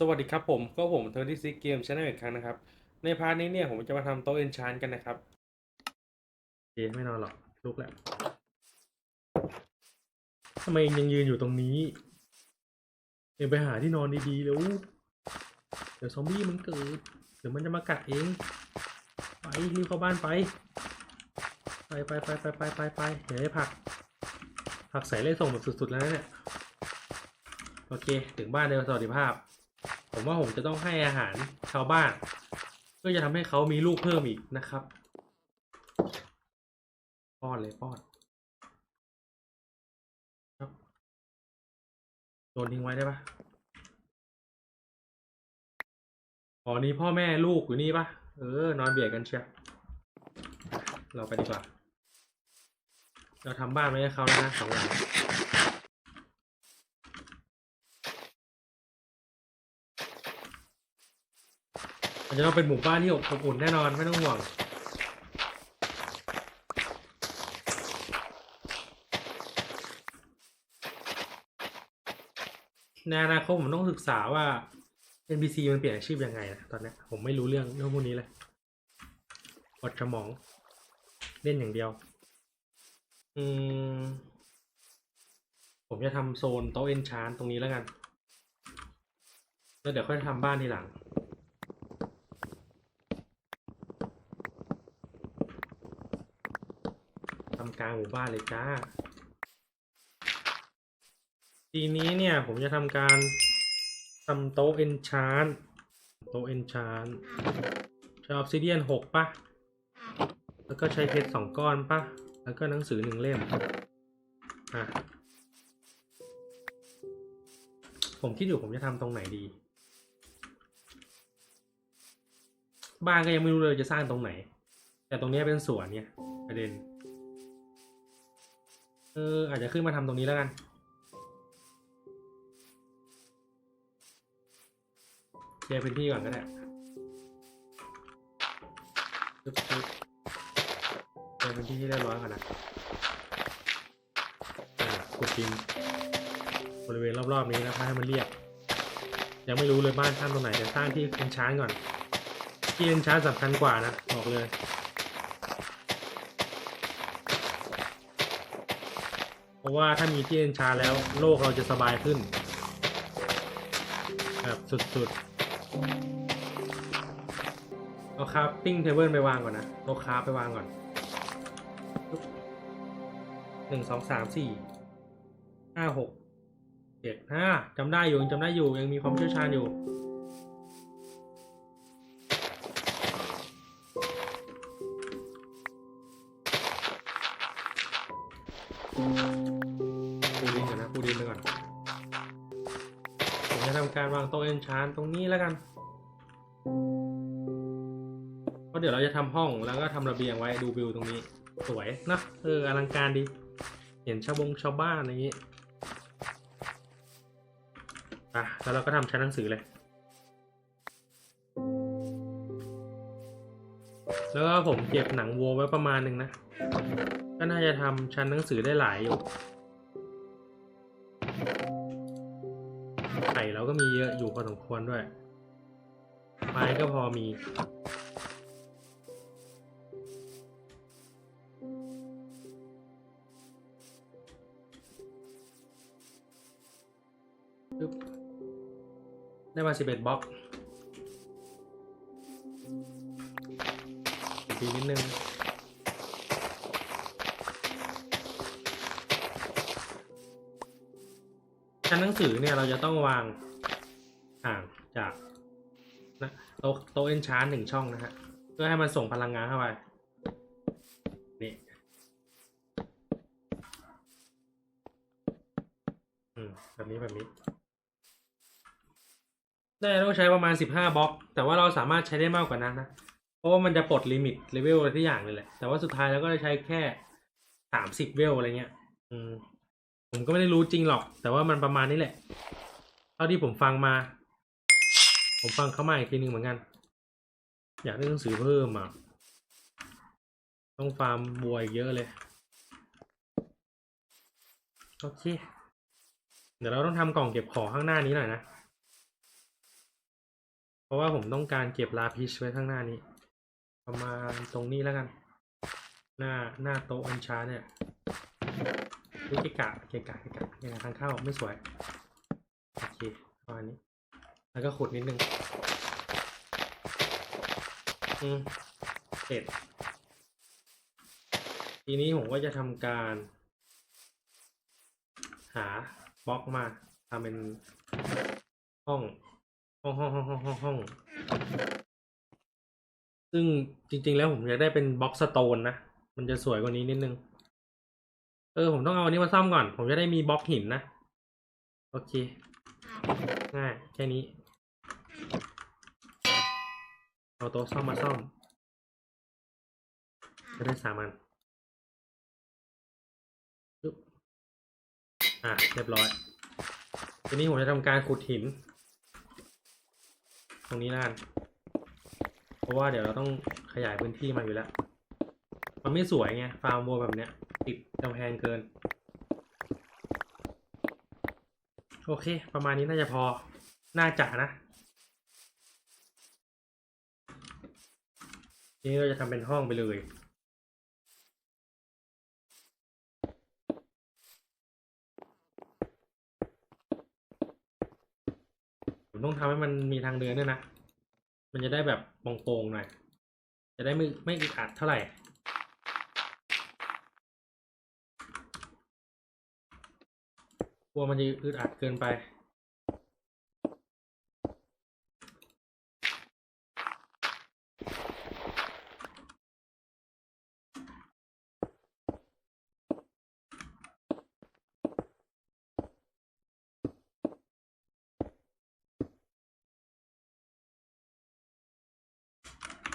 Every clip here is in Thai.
สวัสดีครับผมก็ผมเทอร์ที่ซิกเกมชาแนลอีกครั้งนะครับ ในพาร์ทนี้เนี่ยผมจะมาทำโต๊ะเอนชานกันนะครับเอ๊ไม่นอนหรอกลุกแล้วทำไมยังยืนอยู่ตรงนี้เองไปหาที่นอนดีๆแล้วเดี๋ยวซอมบี้มันเกิดเดี๋ยวมันจะมากัดเอง ไปรีบเข้าบ้านไป ไปไปไปไปไปไปไปเดี๋ยวได้ผัก ผักใส่เลยส่งแบบสุดๆแล้วเนี่ย โอเค ถึงบ้านในสวัสดิภาพ ผมว่าผมจะต้องให้อาหารชาวบ้าน เพื่อจะทำให้เขามีลูกเพิ่มอีกนะครับ ป้อนเลยป้อนครับโดนทิ้งไว้ได้ปะอ๋อนี่พ่อแม่ลูกอยู่นี่ปะเออนอนเบียดกันเชียวเราไปดีกว่า เราทำบ้านไว้ให้เขาแล้วนะสองหลัง มันจะต้องเป็นหมู่บ้านที่อบอุ่นแน่นอนไม่ต้องห่วง ในอนาคตผมต้องศึกษาว่า NPC มันเปลี่ยนอาชีพยังไงนะตอนเนี้ยผมไม่รู้เรื่องเรื่องพวกนี้เลยอดสมองเล่นอย่างเดียว อืม ผมจะทำโซนโต๊ะเอนชานตรงนี้แล้วกัน แล้วเดี๋ยวค่อยทำบ้านทีหลัง ทำ กลางหมู่บ้านเลยจ้า ทีนี้เนี่ยผมจะทำการทำโต๊ะเอนชานโต๊ะเอนชานใช้ออฟซิเดียนหกปะแล้วก็ใช้เพชรสองก้อนปะแล้วก็หนังสือหนึ่งเล่ม อะ ผมคิดอยู่ผมจะทำตรงไหนดี บ้านก็ยังไม่รู้เลยจะสร้างตรงไหน แต่ตรงนี้เป็นสวนเนี่ยประเด็น เอออาจจะขึ้นมาทำตรงนี้แล้วกันเคลียร์พื้นที่ก่อนก็ได้ปึ๊บปึ๊บเคลียร์พื้นที่ให้เรียบร้อยก่อนนะขุดดินบริเวณรอบๆนี้นะคะให้มันเรียบ ยังไม่รู้เลยบ้านสร้างตรงไหนแต่สร้างที่เอนชานก่อน ที่เอนชานสำคัญกว่านะบอกเลย เพ ราะว่าถ้ามีที่เอนชาแล้วโลกเราจะสบายขึ้น แบบสุดๆ เอาคราฟติ้งเทเบิลไปวางก่อนนะโต๊ะคราฟไปวางก่อนหนึ่งสองสามสี่ห้าหกเจ็ดห้าจำได้อยู่ยังจำได้อยู่ยังมีความเชี่ยวชาญอยู่ จะทำการงโต๊ะเอนชานตรงนี้แล้วกันเพราะเดี๋ยวเราจะทำห้องแล้วก็ทำระเบียงไว้ดูวิวตรงนี้ สวยนะเอออลังการดี เห็นชาวบงชาวบ้านอย่างนี้อะแล้วเราก็ทำชั้นหนังสือเลย แล้วก็ผมเก็บหนังวัวไว้ประมาณหนึ่งนะ ก็น่าจะทำชั้นหนังสือได้หลายอยู่ มีเยอะอยู่พอสมควรด้วย ไม้ก็พอมี ได้มาสิบเอ็ดบล็อกอีนิดนึงชั้นหนังสือเนี่ยเราจะต้องวาง ต๊ะโต๊ะเอนชานหนึ่งช่องนะฮะ เพื่อให้มันส่งพลังงานเข้าไป นี่อืมแบบนี้แบบนี้ ได้ต้องใช้ประมาณสิบห้าบล็อก แต่ว่าเราสามารถใช้ได้มากกว่านั้นนะ เพราะว่ามันจะปลดลิมิตเลเวลอะไรที่อย่างเลยแหละ แต่ว่าสุดท้ายแล้วก็จะใช้แค่สามสิบเวลอะไรเงี้ย อืม ผมก็ไม่ได้รู้จริงหรอก แต่ว่ามันประมาณนี้แหละ เท่าที่ผมฟังมา ผมฟังเขามาอีกทีหนึ่งเหมือนกัน อยากได้หนังสือเพิ่มอะ ต้องฟาร์มบัวอีกเยอะเลย โอเค เดี๋ยวเราต้องทำกล่องเก็บของข้างหน้านี้หน่อยนะ เพราะว่าผมต้องการเก็บลาพิชไว้ข้างหน้านี้ ประมาณตรงนี้แล้วกัน หน้าหน้าโต๊ะอัญชาเนี่ยดูเกะกะเกะกะเกะกะเกะกะทางเข้าไม่สวย โอเคประมาณนี้ แล้วก็ขุดนิดนึง อืมเสร็จ ทีนี้ผมก็จะทำการ หาบล็อกมาทำเป็นห้อง ห้องห้องห้องห้องห้องห้องซึ่งจริง ๆ แล้วผมอยากได้เป็นบล็อกสโตนนะ มันจะสวยกว่านี้นิดนึง เออ ผมต้องเอาอันนี้มาซ่อมก่อน ผมจะได้มีบล็อกหินนะ โอเค ง่าย แค่นี้ เอาโต๊ะซ่อมมาซ่อม จะได้สามอันปึ๊บอะเรียบร้อย ทีนี้ผมจะทำการขุดหิน ตรงนี้ล้วกันเพราะว่าเดี๋ยวเราต้องขยายพื้นที่มาอยู่แล้ว มันไม่สวยไง ฟาร์มวัวแบบเนี้ย ติดกำแพงเกิน โอเค ประมาณนี้น่าจะพอ น่าจะนะ นี้เราจะทำเป็นห้องไปเลยผมต้องทำให้มันมีทางเดินด้วยนะ มันจะได้แบบโปร่งๆหน่อย จะได้ไม่ไม่อึดอัดเท่าไหร่กลัวมันจะอึดอัดเกินไป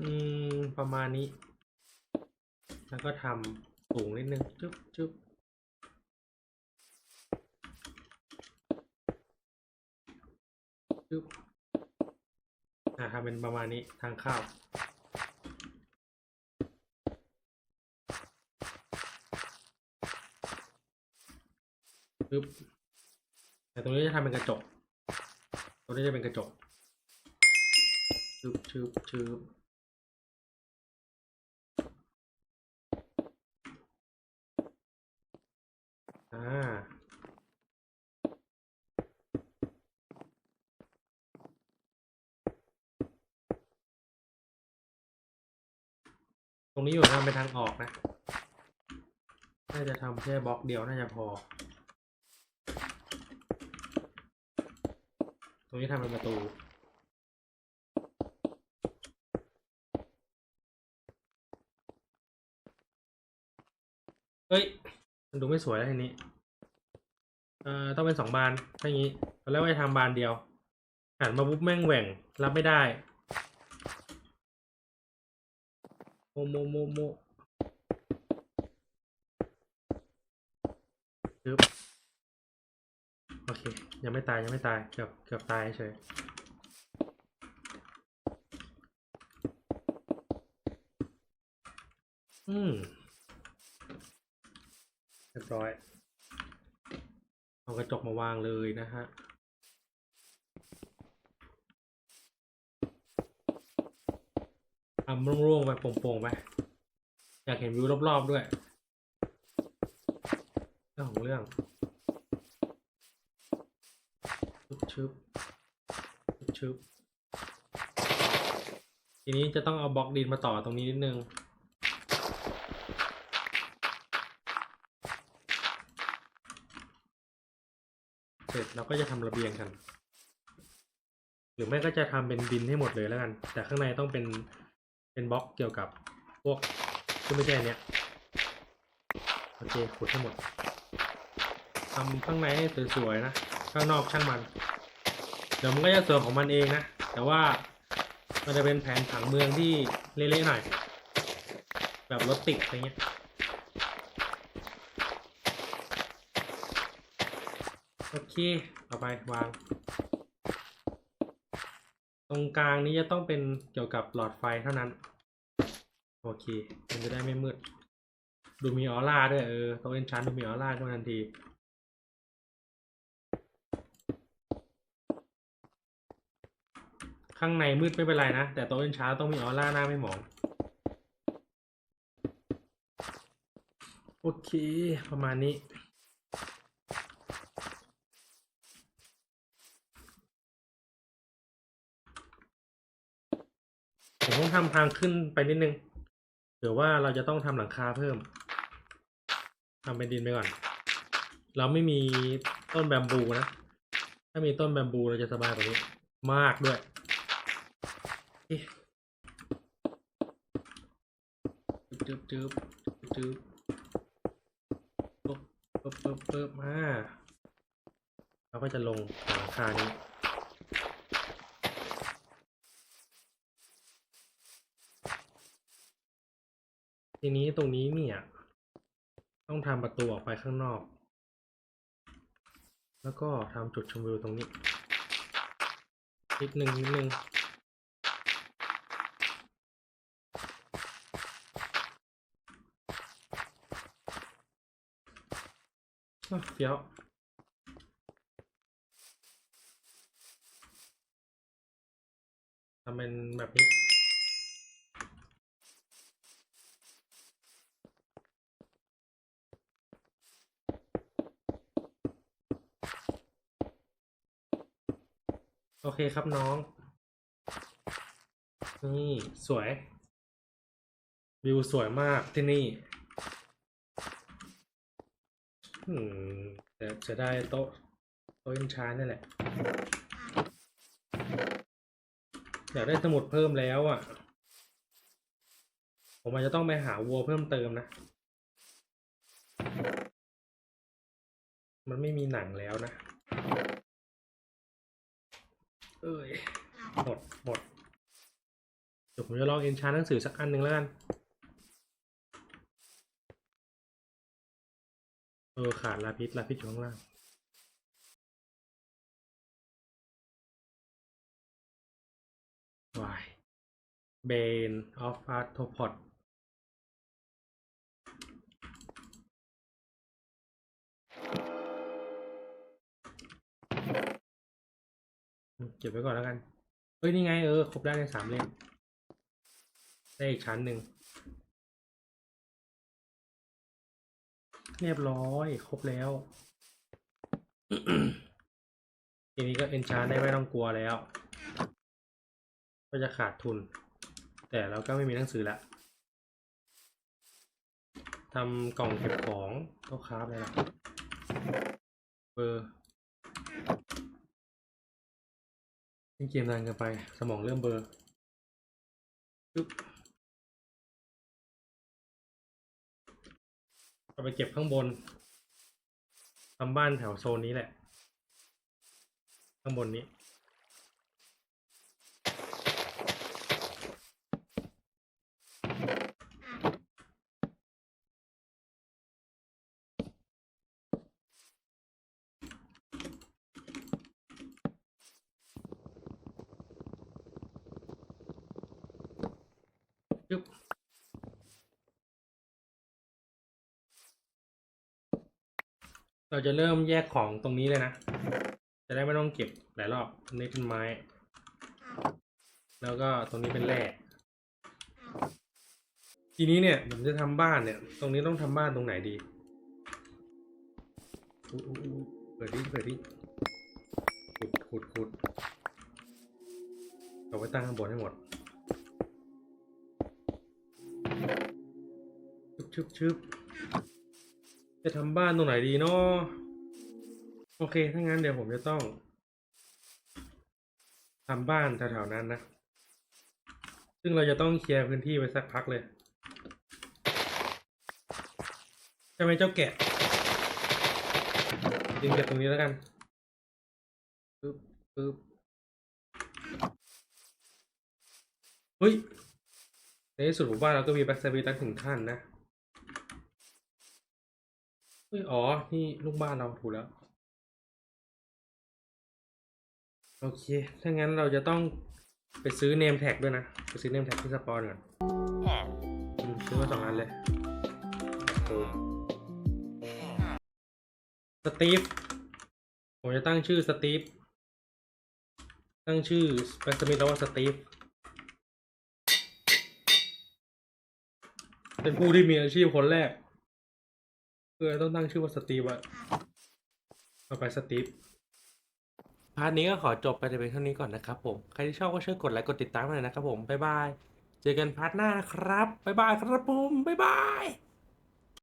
อืม ประมาณนี้ แล้วก็ทำสูงนิดนึง จุ๊บจุ๊บจุ๊บอ่าทำเป็นประมาณนี้ทางเข้าปึ๊บแต่ตรงนี้จะทำเป็นกระจก ตรงนี้จะเป็นกระจกชึบชึบชึบอ่า ต รงนี้อยู่ทำเป็นทางออกนะ น่าจะทำแค่บล็อกเดียวน่าจะพอ ตรงนี้ทำเป็นประตูเฮ้ย มันดูไม่สวยแล้วทีนี้ เอ่อ ต้องเป็นสองบานถ้าอย่างนี้ตอนแรกว่าจะทำบานเดียวหันมาปุ๊บแม่งแหว่ง รับไม่ได้ โมโมโมโมปึ๊บโอเค ยังไม่ตายยังไม่ตาย เกือบเกือบตายเฉยอืมเรียบร้อย เอากระจกมาวางเลยนะฮะ ทำโล่งๆไปโปร่งๆไปอยากเห็นวิวรอบๆด้วยเรื่องของเรื่องชึบชึบชึบชึบทีนี้จะต้องเอาบล็อกดินมาต่อตรงนี้นิดนึงเสร็จเราก็จะทำระเบียงกัน หรือไม่ก็จะทำเป็นดินให้หมดเลยแล้วกัน แต่ข้างในต้องเป็น เป็นบล็อกเกี่ยวกับพวกที่ไม่ใช่เนี้ยโอเคขุดให้หมดทำข้างในให้สวยๆนะ ข้างนอกช่างมัน เดี๋ยวมันก็จะเสวยของมันเองนะ แต่ว่ามันจะเป็นแผนผังเมืองที่เละๆหน่อย แบบรถติดอะไรเงี้ยโอเค เอาไปวาง ตรงกลางนี้จะต้องเป็นเกี่ยวกับหลอดไฟเท่านั้น โอเค มันจะได้ไม่มืด ดูมีออร่าด้วยเออตรงเอนชานดูมีออร่าขึ้นมาทันทีข้างในมืดไม่เป็นไรนะ แต่โต๊ะเอนชาต้องมีออร่าหน้าไม่หมอง โอเค ประมาณนี้ ผมต้อง ทำทางขึ้นไปนิดนึงเผื่อว่าเราจะต้องทำหลังคาเพิ่มทำเป็นดินไปก่อน เราไม่มีต้นแบมบูนะ ถ้ามีต้นแบมบูเราจะสบายกว่านี้ มากด้วยจึ๊บจึ๊บจึ๊บจึ๊บปึ๊บปึ๊บปึ๊บปึ๊บมาเราก็จะลงหลังคานี้ ทีนี้ตรงนี้เนี่ย ต้องทำประตูออกไปข้างนอก แล้วก็ทำจุดชมวิวตรงนี้ นิดหนึ่งนิดนึงอะเฟี้ยวทำเป็นแบบนี้ เคครับน้อง นี่ สวย วิวสวยมากที่นี่แต่จะได้โต๊ะโต๊ะเอ็นชานนี่แหละ อยากได้สมุดเพิ่มแล้วอะ ผมอาจจะต้องไปหาวัวเพิ่มเติมนะ มันไม่มีหนังแล้วนะ เอ้ยหมดหมดเดี๋ยวผมจะลองเอนชานหนังสือสักอันหนึ่งแล้วกันเออขาดลาพิษลาพิษอยู่ข้างล่างวายเบนออฟอาร์โทพอด เก็บไว้ก่อนแล้วกัน เฮ้ย นี่ไงเออ ครบได้ในสามเล่ม ได้อีกชั้นหนึ่ง เรียบร้อย ครบแล้ว ทีนี้ก็เอนชานได้ไม่ต้องกลัวแล้ว ก็จะขาดทุน แต่เราก็ไม่มีหนังสือละทำกล่องเก็บของก็คราฟเลยละเบอร์เล่นเกมนานเกินไป สมองเริ่มเบลอร์ปึ๊บเอาไปเก็บข้างบนทำบ้านแถวโซนนี้แหละ ข้างบนนี้ึบเราจะเริ่มแยกของตรงนี้เลยนะ จะได้ไม่ต้องเก็บหลายรอบตรงนี้เป็นไม้ แล้วก็ตรงนี้เป็นแร่ทีนี้เนี่ยผมจะทำบ้านเนี่ย ตรงนี้ต้องทำบ้านตรงไหนดีเปิดดิเปิดดิขุดขุดขุดเอาไว้ตั้งข้างบนให้หมด ชึบชึบจะทำบ้านตรงไหนดีเนาะโอเค ถ้างั้นเดี๋ยวผมจะต้องทำบ้านแถวๆนั้นนะ ซึ่งเราจะต้องเคลียร์พื้นที่ไว้สักพักเลยใช่ไหมเจ้าแกะดึงจากตรงนี้แล้วกันปึ๊บปึ๊บเฮ้ยในที่สุดหมู่บ้านเราก็มีแบ็กสวิตตั้งถึงขั้นนะ เฮ้ยอ๋อ นี่ลูกบ้านเราถูกแล้ว โอเค ถ้างั้นเราจะต้องไปซื้อเนมแท็กด้วยนะ ไปซื้อเนมแท็กที่สปอนก่อนอืมซื้อมาสองอันเลยโอ้สตีฟ ผมจะตั้งชื่อสตีฟ ตั้งชื่อแบ็กสมิธแล้วว่าสตีฟ เป็นผู้ที่มีอาชีพคนแรก เพื่อต้องตั้งชื่อว่าสตีฟอะเอาไปสตีฟพาร์ทนี้ก็ขอจบไปแต่เพียงเท่านี้ก่อนนะครับผม ใครที่ชอบก็ช่วยกดไลค์กดติดตามหน่อยนะครับผม บ๊ายบาย เจอกันพาร์ทหน้านะครับ บ๊ายบายครับผม บ๊ายบาย